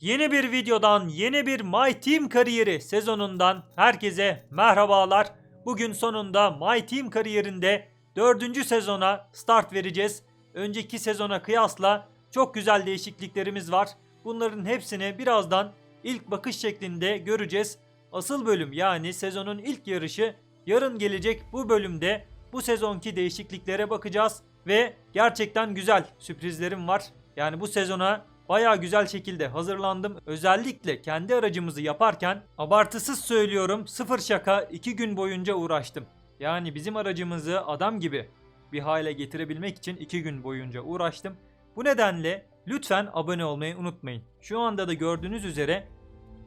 Yeni bir videodan, yeni bir My Team kariyeri sezonundan herkese merhabalar. Bugün sonunda My Team kariyerinde 4. sezona start vereceğiz. Önceki sezona kıyasla çok güzel değişikliklerimiz var. Bunların hepsini birazdan ilk bakış şeklinde göreceğiz. Asıl bölüm yani sezonun ilk yarışı yarın gelecek bu bölümde bu sezonki değişikliklere bakacağız ve gerçekten güzel sürprizlerim var. Yani bu sezona baya güzel şekilde hazırlandım. Özellikle kendi aracımızı yaparken abartısız söylüyorum sıfır şaka 2 gün boyunca uğraştım. Yani bizim aracımızı adam gibi bir hale getirebilmek için 2 gün boyunca uğraştım. Bu nedenle lütfen abone olmayı unutmayın. Şu anda da gördüğünüz üzere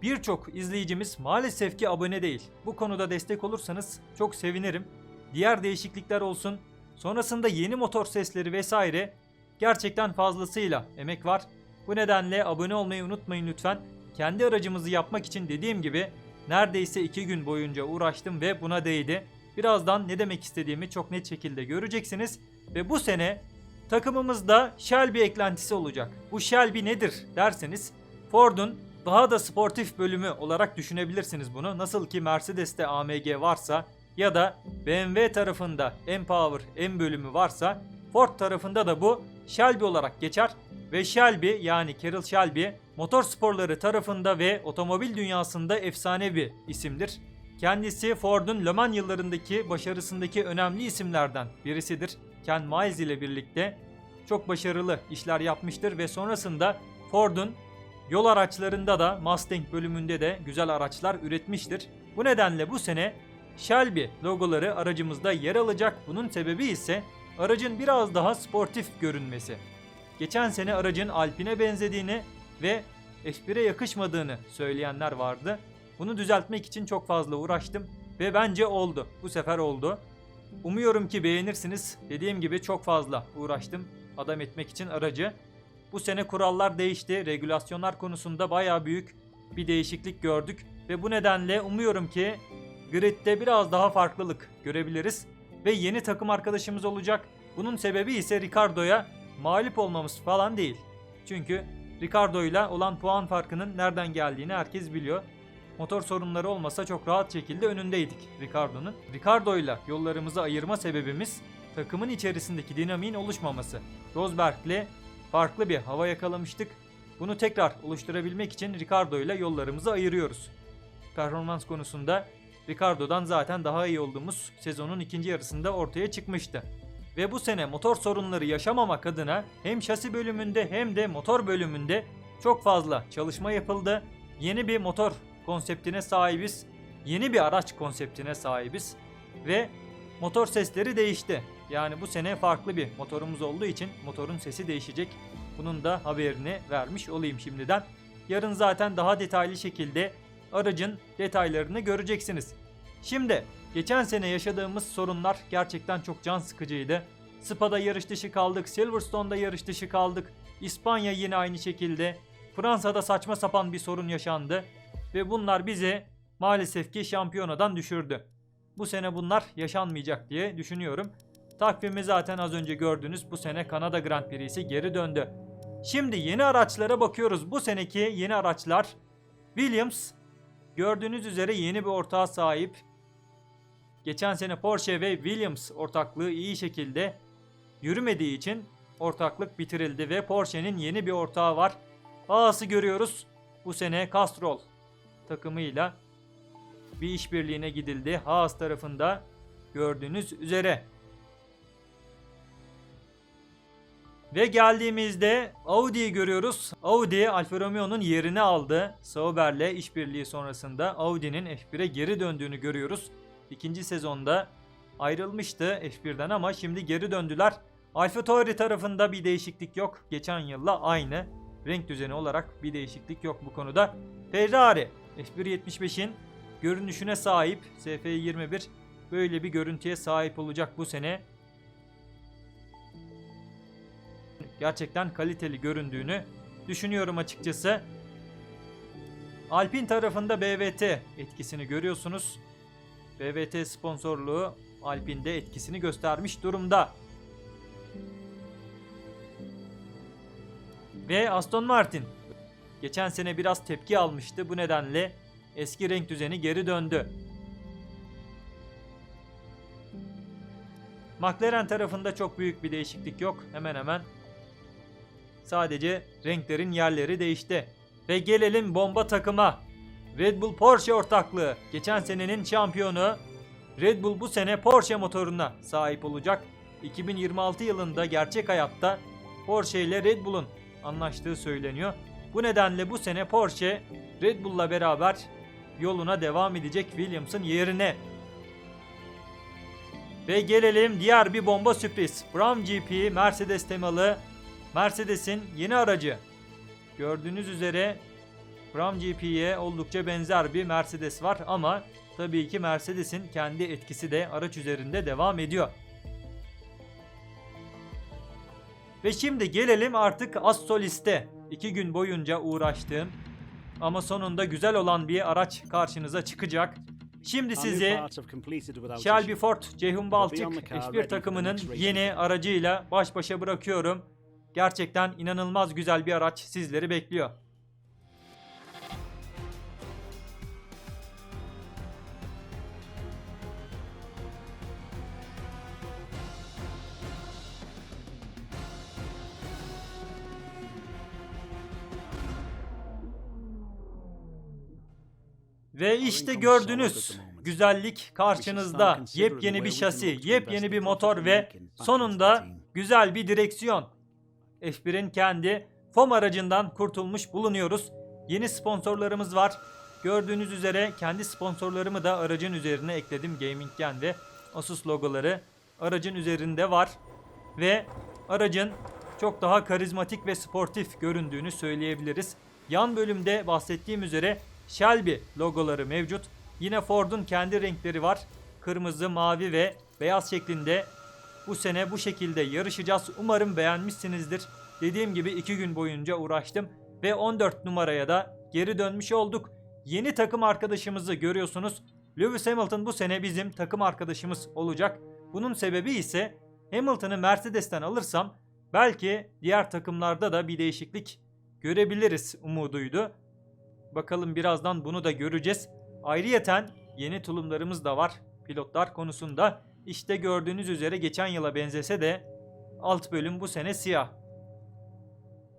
birçok izleyicimiz maalesef ki abone değil. Bu konuda destek olursanız çok sevinirim. Diğer değişiklikler olsun. Sonrasında yeni motor sesleri vesaire gerçekten fazlasıyla emek var. Bu nedenle abone olmayı unutmayın lütfen. Kendi aracımızı yapmak için dediğim gibi neredeyse 2 gün boyunca uğraştım ve buna değdi. Birazdan ne demek istediğimi çok net şekilde göreceksiniz. Ve bu sene takımımızda Shelby eklentisi olacak. Bu Shelby nedir derseniz Ford'un daha da sportif bölümü olarak düşünebilirsiniz bunu. Nasıl ki Mercedes'te AMG varsa ya da BMW tarafında M-Power M bölümü varsa Ford tarafında da bu Shelby olarak geçer. Ve Shelby yani Carroll Shelby motor sporları tarafında ve otomobil dünyasında efsane bir isimdir. Kendisi Ford'un Le Mans yıllarındaki başarısındaki önemli isimlerden birisidir. Ken Miles ile birlikte çok başarılı işler yapmıştır ve sonrasında Ford'un yol araçlarında da Mustang bölümünde de güzel araçlar üretmiştir. Bu nedenle bu sene Shelby logoları aracımızda yer alacak. Bunun sebebi ise aracın biraz daha sportif görünmesi. Geçen sene aracın Alpine benzediğini ve F1'e yakışmadığını söyleyenler vardı. Bunu düzeltmek için çok fazla uğraştım ve bence oldu. Bu sefer oldu. Umuyorum ki beğenirsiniz. Dediğim gibi çok fazla uğraştım adam etmek için aracı. Bu sene kurallar değişti. Regülasyonlar konusunda baya büyük bir değişiklik gördük ve bu nedenle umuyorum ki gridde biraz daha farklılık görebiliriz ve yeni takım arkadaşımız olacak. Bunun sebebi ise Ricardo'ya mağlup olmamız falan değil. Çünkü Ricardo ile olan puan farkının nereden geldiğini herkes biliyor. Motor sorunları olmasa çok rahat şekilde önündeydik Ricardo'nun. Ricardo ile yollarımızı ayırma sebebimiz takımın içerisindeki dinamiğin oluşmaması. Rosberg'le farklı bir hava yakalamıştık. Bunu tekrar oluşturabilmek için Ricardo ile yollarımızı ayırıyoruz. Performans konusunda Ricardo'dan zaten daha iyi olduğumuz sezonun ikinci yarısında ortaya çıkmıştı. Ve bu sene motor sorunları yaşamamak adına hem şasi bölümünde hem de motor bölümünde çok fazla çalışma yapıldı. Yeni bir motor konseptine sahibiz. Yeni bir araç konseptine sahibiz. Ve motor sesleri değişti. Yani bu sene farklı bir motorumuz olduğu için motorun sesi değişecek. Bunun da haberini vermiş olayım şimdiden. Yarın zaten daha detaylı şekilde aracın detaylarını göreceksiniz. Şimdi geçen sene yaşadığımız sorunlar gerçekten çok can sıkıcıydı. Spa'da yarış dışı kaldık, Silverstone'da yarış dışı kaldık. İspanya yine aynı şekilde. Fransa'da saçma sapan bir sorun yaşandı ve bunlar bizi maalesef ki şampiyonadan düşürdü. Bu sene bunlar yaşanmayacak diye düşünüyorum. Takvimi zaten az önce gördünüz. Bu sene Kanada Grand Prix'si geri döndü. Şimdi yeni araçlara bakıyoruz. Bu seneki yeni araçlar Williams gördüğünüz üzere yeni bir ortağa sahip. Geçen sene Porsche ve Williams ortaklığı iyi şekilde yürümediği için ortaklık bitirildi ve Porsche'nin yeni bir ortağı var. Haas'ı görüyoruz. Bu sene Castrol takımıyla bir işbirliğine gidildi. Haas tarafında gördüğünüz üzere. Ve geldiğimizde Audi'yi görüyoruz. Audi Alfa Romeo'nun yerini aldı. Sauber'le işbirliği sonrasında Audi'nin F1'e geri döndüğünü görüyoruz. İkinci sezonda ayrılmıştı F1'den ama şimdi geri döndüler. Alfa Tauri tarafında bir değişiklik yok. Geçen yılla aynı. Renk düzeni olarak bir değişiklik yok bu konuda. Ferrari F175'in görünüşüne sahip SF21 böyle bir görüntüye sahip olacak bu sene. Gerçekten kaliteli göründüğünü düşünüyorum açıkçası. Alpin tarafında BVT etkisini görüyorsunuz. BVT sponsorluğu Alpin'de etkisini göstermiş durumda. Ve Aston Martin Geçen sene biraz tepki almıştı. Bu nedenle eski renk düzeni geri döndü. McLaren tarafında çok büyük bir değişiklik yok. Hemen hemen sadece renklerin yerleri değişti. Ve gelelim bomba takıma. Red Bull Porsche ortaklığı. Geçen senenin şampiyonu Red Bull bu sene Porsche motoruna sahip olacak. 2026 yılında gerçek hayatta Porsche ile Red Bull'un anlaştığı söyleniyor. Bu nedenle bu sene Porsche Red Bull'la beraber yoluna devam edecek Williams'ın yerine. Ve gelelim diğer bir bomba sürpriz. Brown GP Mercedes temalı Mercedes'in yeni aracı. Gördüğünüz üzere Brown GP'ye oldukça benzer bir Mercedes var ama tabii ki Mercedes'in kendi etkisi de araç üzerinde devam ediyor. Ve şimdi gelelim artık Assolis'te. iki gün boyunca uğraştığım ama sonunda güzel olan bir araç karşınıza çıkacak. Şimdi sizi Shelby Ford Ceyhun Balçık F1 takımının yeni aracıyla baş başa bırakıyorum. Gerçekten inanılmaz güzel bir araç sizleri bekliyor. Ve işte gördünüz güzellik karşınızda. Yepyeni bir şasi, yepyeni bir motor ve sonunda güzel bir direksiyon. F1'in kendi FOM aracından kurtulmuş bulunuyoruz. Yeni sponsorlarımız var. Gördüğünüz üzere kendi sponsorlarımı da aracın üzerine ekledim. Gaming'den ve Asus logoları aracın üzerinde var. Ve aracın çok daha karizmatik ve sportif göründüğünü söyleyebiliriz. Yan bölümde bahsettiğim üzere Shelby logoları mevcut. Yine Ford'un kendi renkleri var. Kırmızı, mavi ve beyaz şeklinde bu sene bu şekilde yarışacağız. Umarım beğenmişsinizdir. Dediğim gibi 2 gün boyunca uğraştım ve 14 numaraya da geri dönmüş olduk. Yeni takım arkadaşımızı görüyorsunuz. Lewis Hamilton bu sene bizim takım arkadaşımız olacak. Bunun sebebi ise Hamilton'ı Mercedes'ten alırsam belki diğer takımlarda da bir değişiklik görebiliriz umuduydu. Bakalım birazdan bunu da göreceğiz. Ayrıyeten yeni tulumlarımız da var pilotlar konusunda. İşte gördüğünüz üzere geçen yıla benzese de alt bölüm bu sene siyah.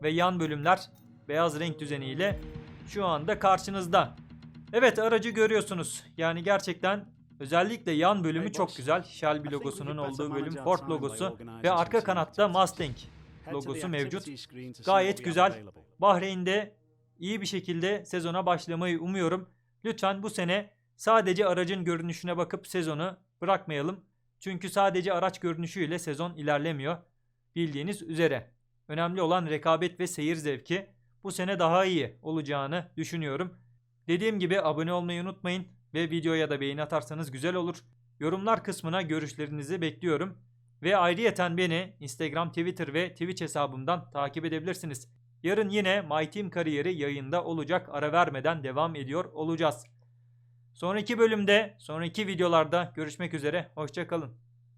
Ve yan bölümler beyaz renk düzeniyle şu anda karşınızda. Evet aracı görüyorsunuz. Yani gerçekten özellikle yan bölümü çok güzel. Shelby logosunun olduğu bölüm Ford logosu ve arka kanatta Mustang logosu mevcut. Gayet güzel. Bahreyn'de iyi bir şekilde sezona başlamayı umuyorum. Lütfen bu sene sadece aracın görünüşüne bakıp sezonu bırakmayalım. Çünkü sadece araç görünüşüyle sezon ilerlemiyor. Bildiğiniz üzere. Önemli olan rekabet ve seyir zevki. Bu sene daha iyi olacağını düşünüyorum. Dediğim gibi abone olmayı unutmayın ve videoya da beğeni atarsanız güzel olur. Yorumlar kısmına görüşlerinizi bekliyorum. Ve ayrıyeten beni Instagram, Twitter ve Twitch hesabımdan takip edebilirsiniz. Yarın yine My Team kariyeri yayında olacak. Ara vermeden devam ediyor olacağız. Sonraki bölümde, sonraki videolarda görüşmek üzere. Hoşçakalın.